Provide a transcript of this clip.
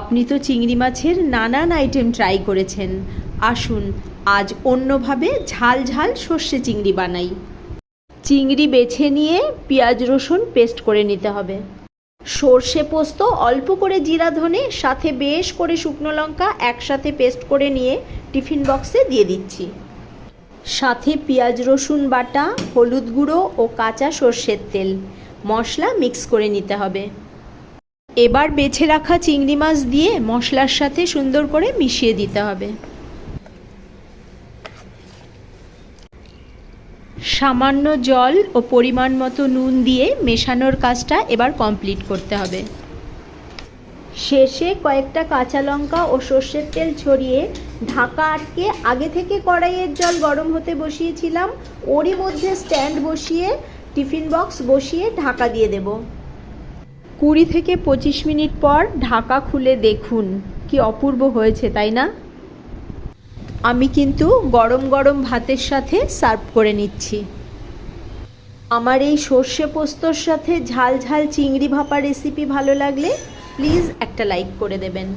আপনি তো চিংড়ি মাছের নানান আইটেম ট্রাই করেছেন। আসুন, আজ অন্যভাবে ঝাল ঝাল সর্ষে চিংড়ি বানাই। চিংড়ি বেছে নিয়ে পেঁয়াজ রসুন পেস্ট করে নিতে হবে। সর্ষে পোস্ত অল্প করে জিরা ধনে, সাথে বেশ করে শুকনো লঙ্কা একসাথে পেস্ট করে নিয়ে টিফিন বক্সে দিয়ে দিচ্ছি। সাথে পেঁয়াজ রসুন বাটা, হলুদ গুঁড়ো ও কাঁচা সর্ষের তেল। মশলা মিক্স করে নিতে হবে। এবার বেছে রাখা চিংড়ি মাছ দিয়ে মশলার সাথে সুন্দর করে মিশিয়ে দিতে হবে। সামান্য জল ও পরিমাণ মতো নুন দিয়ে মেশানোর কাজটা এবার কমপ্লিট করতে হবে। শেষে কয়েকটা কাঁচা লঙ্কা ও সর্ষের তেল ছড়িয়ে ঢাকা আটকে আগে থেকে কড়াইয়ের জল গরম হতে বসিয়েছিলাম। ওরই মধ্যে স্ট্যান্ড বসিয়ে টিফিন বক্স বসিয়ে ঢাকা দিয়ে দেব। কুড়ি থেকে পঁচিশ মিনিট পর ঢাকা খুলে দেখুন। কি অপূর্ব হয়েছে, তাই না? আমি কিন্তু গরম গরম ভাতের সাথে সার্ভ করে নিচ্ছি। আমার এই সর্ষে পোস্তর সাথে ঝাল ঝাল চিংড়ি ভাপা রেসিপি ভালো লাগলে প্লিজ একটা লাইক করে দেবেন।